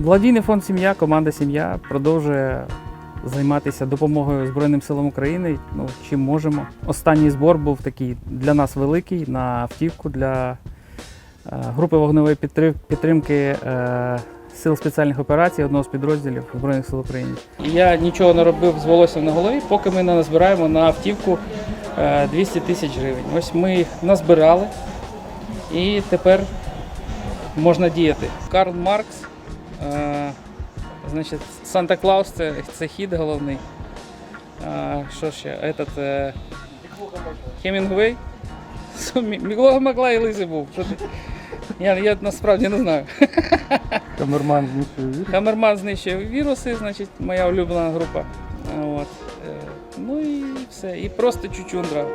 Благодійний фонд Сім'я, команда Сім'я продовжує займатися допомогою Збройним силам України. Ну, чим можемо. Останній збор був такий для нас великий на автівку для е, групи вогневої підтримки е, сил спеціальних операцій одного з підрозділів Збройних сил України. Я нічого не робив з волоссям на голові, поки ми не назбираємо на автівку е, 200 тисяч гривень. Ось ми їх назбирали і тепер можна діяти. Карл Маркс, е, значить, Санта Клаус це, це хід головний. Е, що ще? Этот, е, Хемінгуей. Міглога могла і лисий був. Я, я насправді не знаю. Камерман знищує вірус. Хамерман знищує віруси, значить, моя улюблена група. От. Е, Ну і все. І просто чучундра.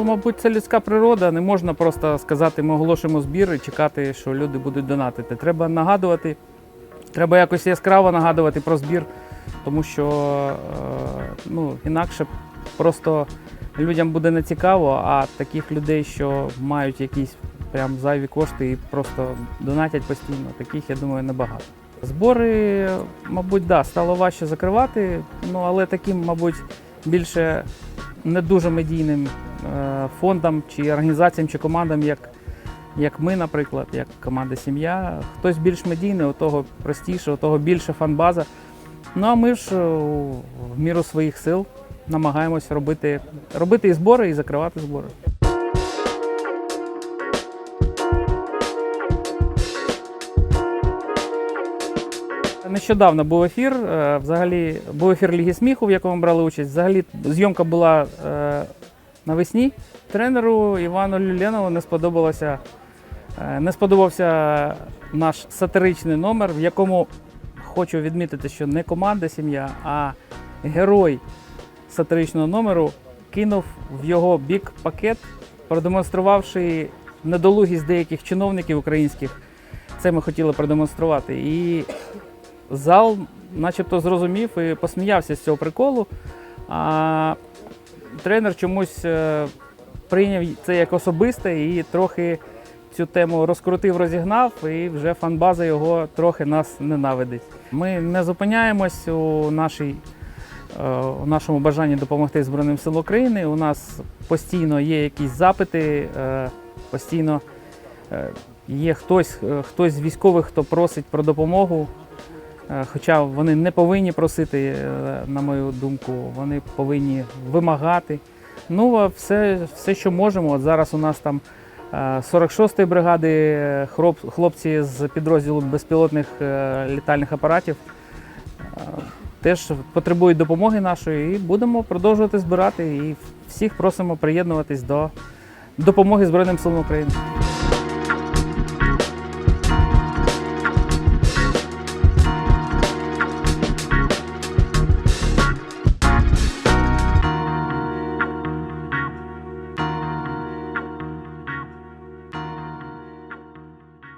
Ну, мабуть, це людська природа. Не можна просто сказати, ми оголошуємо збір і чекати, що люди будуть донатити. Треба нагадувати, треба якось яскраво нагадувати про збір, тому що е, ну, інакше просто людям буде не цікаво, а таких людей, що мають якісь прям зайві кошти і просто донатять постійно, таких, я думаю, небагато. Збори, мабуть, да, стало важче закривати, ну але таким, мабуть, більше не дуже медійним е, фондам чи організаціям чи командам, як, як ми, наприклад, як команда Сім'я. Хтось більш медійний, у того простіше, у того більше фанбаза. Ну а ми ж е, в міру своїх сил намагаємось робити, робити і збори, і закривати збори. Нещодавно був ефір. е, Взагалі був ефір Ліги сміху, в якому брали участь. Взагалі зйомка була е, навесні. Тренеру Івану Люленову не сподобалося. е, Не сподобався наш сатиричний номер, в якому хочу відмітити, що не команда сім'я, а герой сатиричного номеру кинув в його бік пакет, продемонструвавши недолугість деяких чиновників українських. Це ми хотіли продемонструвати. І зал, начебто, зрозумів і посміявся з цього приколу. А тренер чомусь е, прийняв це як особисте і трохи цю тему розкрутив, розігнав, і вже фанбаза його трохи нас ненавидить. Ми не зупиняємось у нашій. е, У нашому бажанні допомогти Збройним силам України. У нас постійно є якісь запити, е, постійно є хтось, хтось з військових, хто просить про допомогу. Е, Хоча вони не повинні просити, е, на мою думку, вони повинні вимагати. Ну, все, все, що можемо. От зараз у нас там е, 46-ї бригади е, хлопці з підрозділу безпілотних літальних апаратів теж потребують допомоги нашої і будемо продовжувати збирати. І всіх просимо приєднуватись до допомоги Збройним силам України.